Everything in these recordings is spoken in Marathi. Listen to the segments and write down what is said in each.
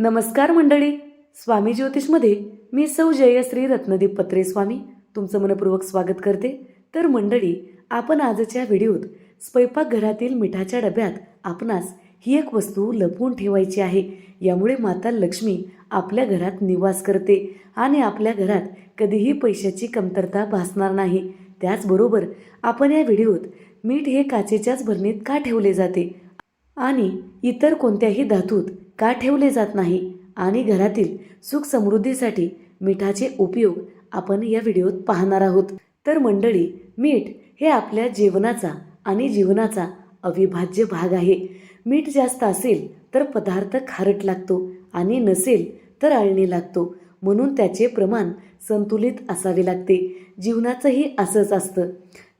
नमस्कार मंडळी. स्वामी ज्योतिषमध्ये मी सौ जयश्री रत्नदीप पत्रे स्वामी तुमचं मनपूर्वक स्वागत करते. तर मंडळी आपण आजच्या व्हिडिओत स्वयंपाकघरातील मिठाच्या डब्यात आपणास ही एक वस्तू लपवून ठेवायची आहे. यामुळे माता लक्ष्मी आपल्या घरात निवास करते आणि आपल्या घरात कधीही पैशाची कमतरता भासणार नाही. त्याचबरोबर आपण या व्हिडिओत मीठ हे काचेच्याच भरणीत का ठेवले जाते? आणि इतर कोणत्याही धातूत का ठेवले जात नाही आणि घरातील सुख समृद्धीसाठी मिठाचे उपयोग आपण या व्हिडिओत पाहणार आहोत. तर मंडळी मीठ हे आपल्या जेवणाचा आणि जीवनाचा अविभाज्य भाग आहे. मीठ जास्त असेल तर पदार्थ खारट लागतो आणि नसेल तर आळणी लागतो. म्हणून त्याचे प्रमाण संतुलित असावे लागते. जीवनाचंही असंच असतं.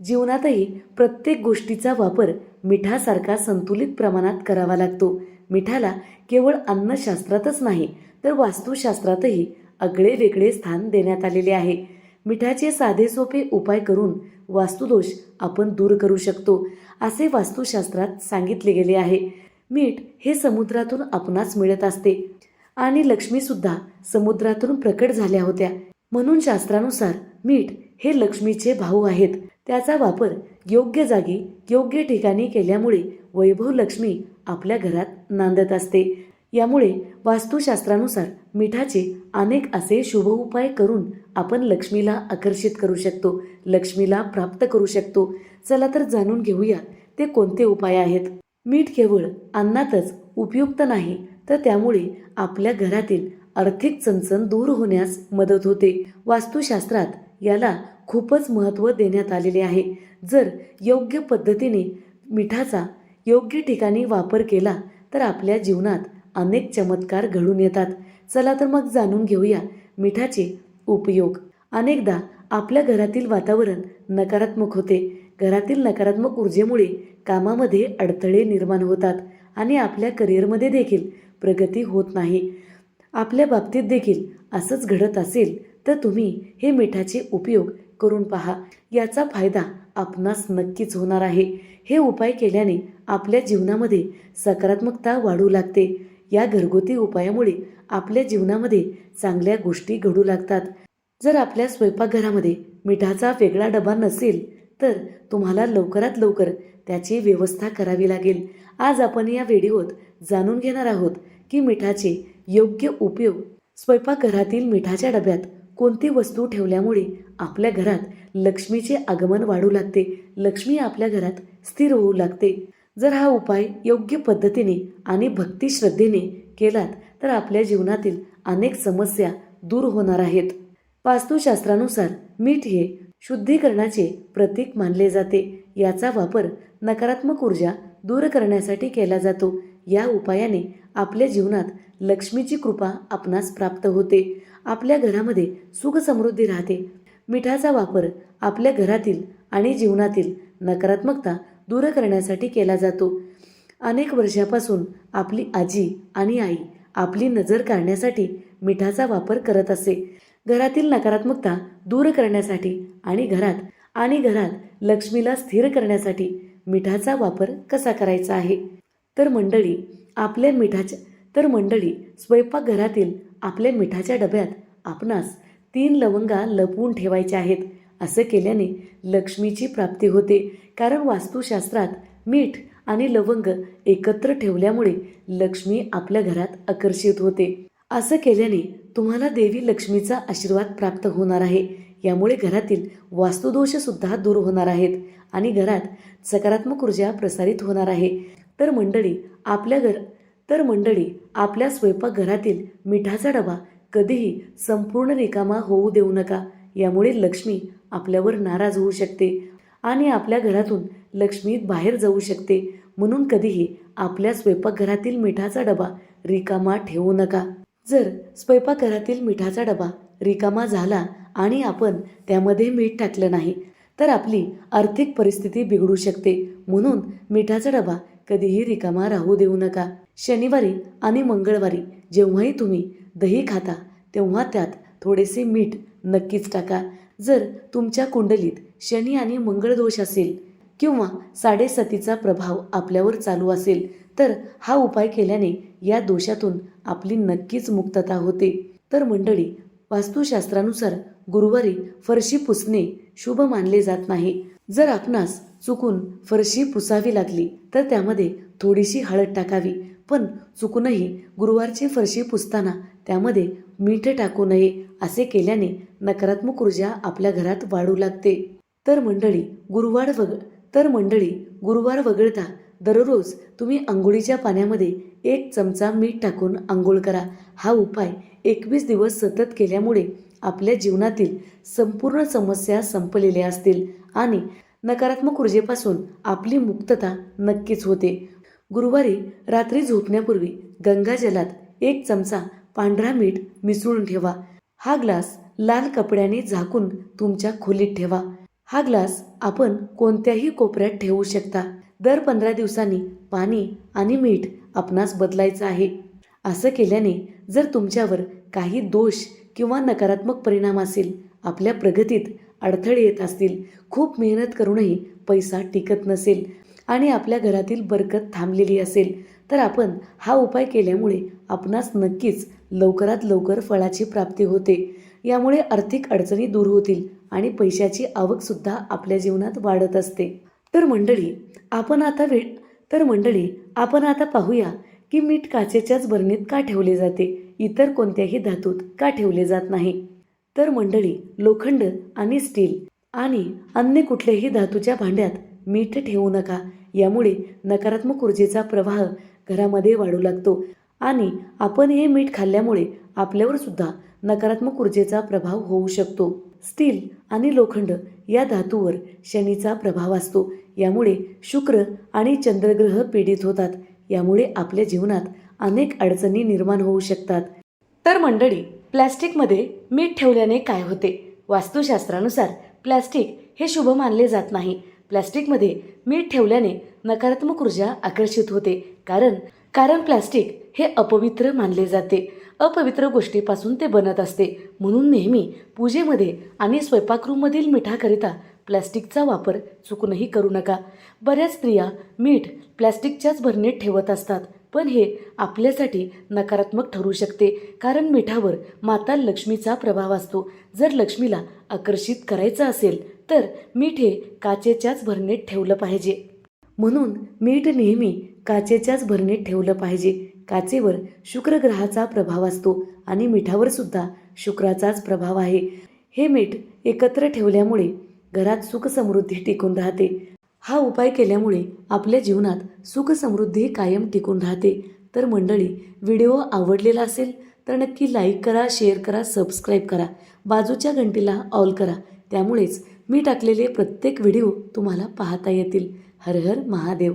जीवनातही प्रत्येक गोष्टीचा वापर मिठासारखा संतुलित प्रमाणात करावा लागतो. मिठाला केवळ अन्नशास्त्रातच नाही तर वास्तुशास्त्रातही आगळे वेगळे स्थान देण्यात आलेले आहे. मिठाचे साधे सोपे उपाय करून वास्तुदोष आपण दूर करू शकतो असे वास्तुशास्त्रात सांगितले गेले आहे. मीठ हे समुद्रातून आपणास मिळत असते आणि लक्ष्मीसुद्धा समुद्रातून प्रकट झाल्या होत्या. म्हणून शास्त्रानुसार मीठ हे लक्ष्मीचे भाऊ आहेत. त्याचा वापर योग्य जागी योग्य ठिकाणी केल्यामुळे वैभव लक्ष्मी आपल्या घरात नांदत असते. यामुळे वास्तुशास्त्रानुसार मिठाचे अनेक असे शुभ उपाय करून आपण लक्ष्मीला आकर्षित करू शकतो लक्ष्मीला प्राप्त करू शकतो. चला तर जाणून घेऊया ते कोणते उपाय आहेत. मीठ केवळ अन्नातच उपयुक्त नाही तर त्यामुळे आपल्या घरातील आर्थिक चणचण दूर होण्यास मदत होते. वास्तुशास्त्रात याला खूपच महत्त्व देण्यात आलेले आहे. जर योग्य पद्धतीने मिठाचा योग्य ठिकाणी वापर केला तर आपल्या जीवनात अनेक चमत्कार घडून येतात. चला तर मग जाणून घेऊया मिठाचे उपयोग. अनेकदा आपल्या घरातील वातावरण नकारात्मक होते. घरातील नकारात्मक ऊर्जेमुळे कामामध्ये अडथळे निर्माण होतात आणि आपल्या करिअरमध्ये देखील प्रगती होत नाही. आपल्या बाबतीत देखील असंच घडत असेल तर तुम्ही हे मिठाचे उपयोग करून पहा. याचा फायदा आपणास नक्कीच होणार आहे. हे उपाय केल्याने आपल्या जीवनामध्ये सकारात्मकता वाढू लागते. या घरगुती उपायामुळे आपल्या जीवनामध्ये चांगल्या गोष्टी घडू लागतात. जर आपल्या स्वयंपाकघरामध्ये मिठाचा वेगळा डबा नसेल तर तुम्हाला लवकरात लवकर त्याची व्यवस्था करावी लागेल. आज आपण या व्हिडिओत जाणून घेणार आहोत की मिठाचे योग्य उपयोग स्वयंपाकघरातील मिठाच्या डब्यात कोणती वस्तू ठेवल्यामुळे आपल्या घरात लक्ष्मीचे आगमन वाढू लागते. लक्ष्मी आपल्या घरात स्थिर होऊ लागते. जर हा उपाय योग्य पद्धतीने आणि भक्तिश्रद्धेने केलात तर आपल्या जीवनातील अनेक समस्या दूर होणार आहेत. वास्तुशास्त्रानुसार मीठ हे शुद्धीकरणाचे प्रतीक मानले जाते. याचा वापर नकारात्मक ऊर्जा दूर करण्यासाठी केला जातो. या उपायाने आपल्या जीवनात लक्ष्मीची कृपा आपणास प्राप्त होते. आपल्या घरामध्ये सुख समृद्धी राहते. मिठाचा वापर आपल्या घरातील आणि जीवनातील नकारात्मकता दूर करण्यासाठी केला जातो. अनेक वर्षापासून आपली आजी आणि आई आपली नजर काढण्यासाठी मिठाचा वापर करत असे. घरातील नकारात्मकता दूर करण्यासाठी आणि घरात आणि घरात लक्ष्मीला स्थिर करण्यासाठी मिठाचा वापर कसा करायचा आहे? तर मंडळी आपल्या मिठाच्या तर मंडळी स्वयंपाकघरातील आपल्या मिठाच्या डब्यात आपणास तीन लवंगा लपवून ठेवायच्या आहेत असं केल्याने लक्ष्मीची प्राप्ती होते. कारण वास्तुशास्त्रात मीठ आणि लवंग एकत्र ठेवल्यामुळे लक्ष्मी आपल्या घरात आकर्षित होते. असं केल्याने तुम्हाला देवी लक्ष्मीचा आशीर्वाद प्राप्त होणार आहे. यामुळे घरातील वास्तुदोषसुद्धा दूर होणार आहेत आणि घरात सकारात्मक ऊर्जा प्रसारित होणार आहे. तर मंडळी आपल्या घर तर मंडळी आपल्या स्वयंपाकघरातील मिठाचा डबा कधीही संपूर्ण रिकामा होऊ देऊ नका. यामुळे लक्ष्मी आपल्यावर नाराज होऊ शकते आणि आपल्या घरातून लक्ष्मी बाहेर जाऊ शकते. म्हणून कधीही आपल्या स्वयंपाकघरातील मिठाचा डबा रिकामा ठेवू नका. जर स्वयंपाकघरातील मिठाचा डबा रिकामा झाला आणि आपण त्यामध्ये मीठ टाकलं नाही तर आपली आर्थिक परिस्थिती बिघडू शकते. म्हणून मिठाचा डबा कधीही रिकामा राहू देऊ नका. शनिवारी आणि मंगळवारी जेव्हाही तुम्ही दही खाता तेव्हा त्यात थोडेसे मीठ नक्कीच टाका. जर तुमच्या कुंडलीत शनी आणि मंगळ दोष असेल किंवा साडेसतीचा प्रभाव आपल्यावर चालू असेल तर हा उपाय केल्याने या दोषातून आपली नक्कीच मुक्तता होते. तर मंडळी वास्तुशास्त्रानुसार गुरुवारी फरशी पुसणे शुभ मानले जात नाही. जर आपणास चुकून फरशी पुसावी लागली तर त्यामध्ये थोडीशी हळद टाकावी. पण चुकूनही गुरुवारची फरशी पुसताना त्यामध्ये मीठ टाकू नये असे केल्याने नकारात्मक ऊर्जा आपल्या घरात वाढू लागते. तर मंडळी गुरुवार वग तर मंडळी गुरुवार वगळता दररोज तुम्ही आंघोळीच्या पाण्यामध्ये एक चमचा मीठ टाकून आंघोळ करा. हा उपाय एकवीस दिवस सतत केल्यामुळे आपल्या जीवनातील संपूर्ण समस्या संपलेल्या असतील आणि नकारात्मक ऊर्जेपासून आपली मुक्तता नक्कीच होते. गुरुवारी रात्री झोपण्यापूर्वी गंगाजलात एक चमचा पांढरा मीठ मिसळून ठेवा. हा ग्लास लाल कपड्याने झाकून तुमच्या खोलीत ठेवा. हा ग्लास आपण कोणत्याही कोपऱ्यात ठेवू शकता. दर पंधरा दिवसांनी पाणी आणि मीठ आपणास बदलायचं आहे. असं केल्याने जर तुमच्यावर काही दोष किंवा नकारात्मक परिणाम असेल आपल्या प्रगतीत अडथळे येत असतील. खूप मेहनत करूनही पैसा टिकत नसेल आणि आपल्या घरातील बरकत थांबलेली असेल तर आपण हा उपाय केल्यामुळे आपणास नक्कीच लवकरात लवकर फळाची प्राप्ती होते. यामुळे आर्थिक अडचणी दूर होतील आणि पैशाची आवकसुद्धा आपल्या जीवनात वाढत असते. तर मंडळी आपण आता वे तर मंडळी आपण आता पाहूया की मीठ काचेच्याच बरणीत का ठेवले जाते? इतर कोणत्याही धातूत का ठेवले जात नाही? तर मंडळी लोखंड आणि स्टील आणि अन्य कुठल्याही धातूच्या भांड्यात मीठ ठेवू नका. यामुळे नकारात्मक ऊर्जेचा प्रवाह घरामध्ये वाढू लागतो आणि आपण हे मीठ खाल्ल्यामुळे आपल्यावर सुद्धा नकारात्मक ऊर्जेचा प्रभाव होऊ शकतो. स्टील आणि लोखंड या धातूवर शनीचा प्रभाव असतो. यामुळे शुक्र आणि चंद्रग्रह पीडित होतात. यामुळे आपल्या जीवनात अनेक अडचणी निर्माण होऊ शकतात. तर मंडळी प्लॅस्टिकमध्ये मीठ ठेवल्याने काय होते? वास्तुशास्त्रानुसार प्लॅस्टिक हे शुभ मानले जात नाही. प्लॅस्टिकमध्ये मीठ ठेवल्याने नकारात्मक ऊर्जा आकर्षित होते. कारण कारण प्लॅस्टिक हे अपवित्र मानले जाते. अपवित्र गोष्टीपासून ते बनत असते. म्हणून नेहमी पूजेमध्ये आणि स्वयंपाकरूममधील मिठाकरिता प्लॅस्टिकचा वापर चुकूनही करू नका. बऱ्याच स्त्रिया मीठ प्लॅस्टिकच्याच भरणीत ठेवत असतात. पण हे आपल्यासाठी नकारात्मक ठरू शकते कारण मिठावर माता लक्ष्मीचा प्रभाव असतो. जर लक्ष्मीला आकर्षित करायचं असेल तर मीठ हे काचेच्याच भरणीत ठेवलं पाहिजे. म्हणून मीठ नेहमी काचेच्याच भरणीत ठेवलं पाहिजे. काचेवर शुक्र ग्रहाचा प्रभाव असतो आणि मिठावर सुद्धा शुक्राचाच प्रभाव आहे. हे मीठ एकत्र ठेवल्यामुळे घरात सुखसमृद्धी टिकून राहते. हा उपाय केल्यामुळे आपल्या जीवनात सुखसमृद्धी कायम टिकून राहते. तर मंडळी व्हिडिओ आवडलेला असेल तर नक्की लाईक करा शेअर करा सबस्क्राईब करा. बाजूच्या घंटीला ऑल करा. त्यामुळेच मी टाकलेले प्रत्येक व्हिडिओ तुम्हाला पाहता येतील. हर हर महादेव.